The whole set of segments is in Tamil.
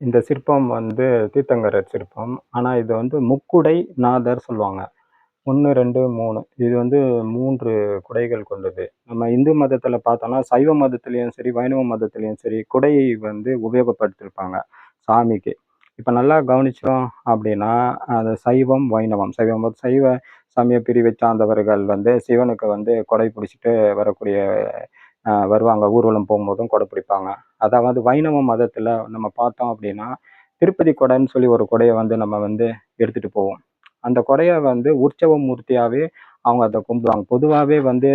இந்த சிற்பம் வந்து தீர்த்தங்கரர் சிற்பம். ஆனால் இது வந்து முக்குடை நாதர் சொல்லுவாங்க. 1, 2, 3 இது வந்து மூன்று குடைகள் கொண்டது. நம்ம இந்து மதத்தில் பார்த்தோம்னா, சைவ மதத்துலேயும் சரி, வைணவ மதத்துலேயும் சரி, குடையை வந்து உபயோகப்படுத்தியிருப்பாங்க சாமிக்கு. இப்போ நல்லா கவனிச்சோம் அப்படின்னா, அது சைவம், வைணவம். சைவம் சைவ சமய பிரிவை சார்ந்தவர்கள் வந்து சிவனுக்கு வந்து கொடை பிடிச்சிட்டு வரக்கூடிய வருவாங்க. ஊர்வலம் போகும்போதும் கொடை பிடிப்பாங்க. அதாவது வைணவ மதத்தில் நம்ம பார்த்தோம் அப்படின்னா, திருப்பதி கொடைன்னு சொல்லி ஒரு கொடையை வந்து நம்ம வந்து எடுத்துகிட்டு போவோம். அந்த கொடையை வந்து உற்சவ மூர்த்தியாகவே அவங்க அதை கும்பிடுவாங்க. பொதுவாகவே வந்து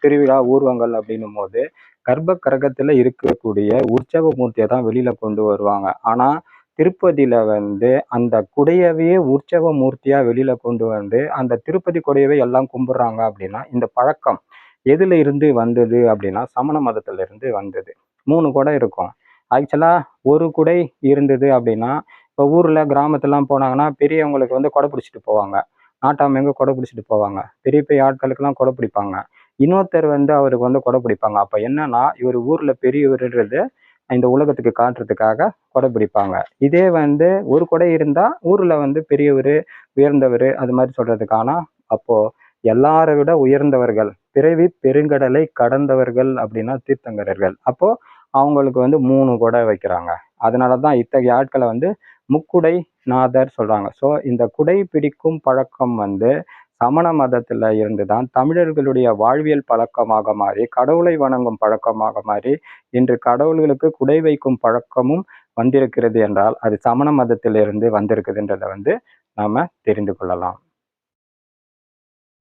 திருவிழா, ஊர்வங்கள் அப்படின்னும் போது கர்ப்ப கரகத்தில் இருக்கக்கூடிய உற்சவ மூர்த்தியை தான் வெளியில் கொண்டு வருவாங்க. ஆனால் திருப்பதியில் வந்து அந்த குடையவே உற்சவ மூர்த்தியாக வெளியில் கொண்டு வந்து, அந்த திருப்பதி கொடையவே எல்லாம் கும்பிட்றாங்க அப்படின்னா, இந்த பழக்கம் எதுல இருந்து வந்தது அப்படின்னா, சமண மதத்துல இருந்து வந்தது. மூணு குடை இருக்கும். ஆக்சுவலா ஒரு குடை இருந்தது அப்படின்னா, இப்போ ஊர்ல கிராமத்துலாம் போனாங்கன்னா, பெரியவங்களுக்கு வந்து கொடை பிடிச்சிட்டு போவாங்க. நாட்டாமையங்க கொடை பிடிச்சிட்டு போவாங்க. பெரிய பெரிய ஆட்களுக்கெல்லாம் கொடை பிடிப்பாங்க. இன்னொருத்தர் வந்து அவருக்கு வந்து கொடை பிடிப்பாங்க. அப்ப என்னன்னா, இவர் ஊர்ல பெரியவர்ன்றது இந்த உலகத்துக்கு காட்டுறதுக்காக கொடை பிடிப்பாங்க. இதே வந்து ஒரு கொடை இருந்தா, ஊர்ல வந்து பெரியவர் உயர்ந்தவர் அது மாதிரி சொல்கிறதுக்கான அப்போது அப்போ விட உயர்ந்தவர்கள், பிறவி பெருங்கடலை கடந்தவர்கள் அப்படின்னா தீர்த்தங்கரர்கள். அப்போ அவங்களுக்கு வந்து மூணு குடை வைக்கிறாங்க. அதனால தான் இத்தகைய ஆட்களை வந்து முக்குடை நாதர் சொல்றாங்க. ஸோ இந்த குடை பிடிக்கும் பழக்கம் வந்து சமண மதத்தில் இருந்து தான் தமிழர்களுடைய வாழ்வியல் பழக்கமாக மாறி, கடவுளை வணங்கும் பழக்கமாக மாறி, இன்று கடவுள்களுக்கு குடை வைக்கும் பழக்கமும் வந்திருக்கிறது என்றால், அது சமண மதத்திலிருந்து வந்திருக்குதுன்றதை வந்து நாம தெரிந்து கொள்ளலாம்.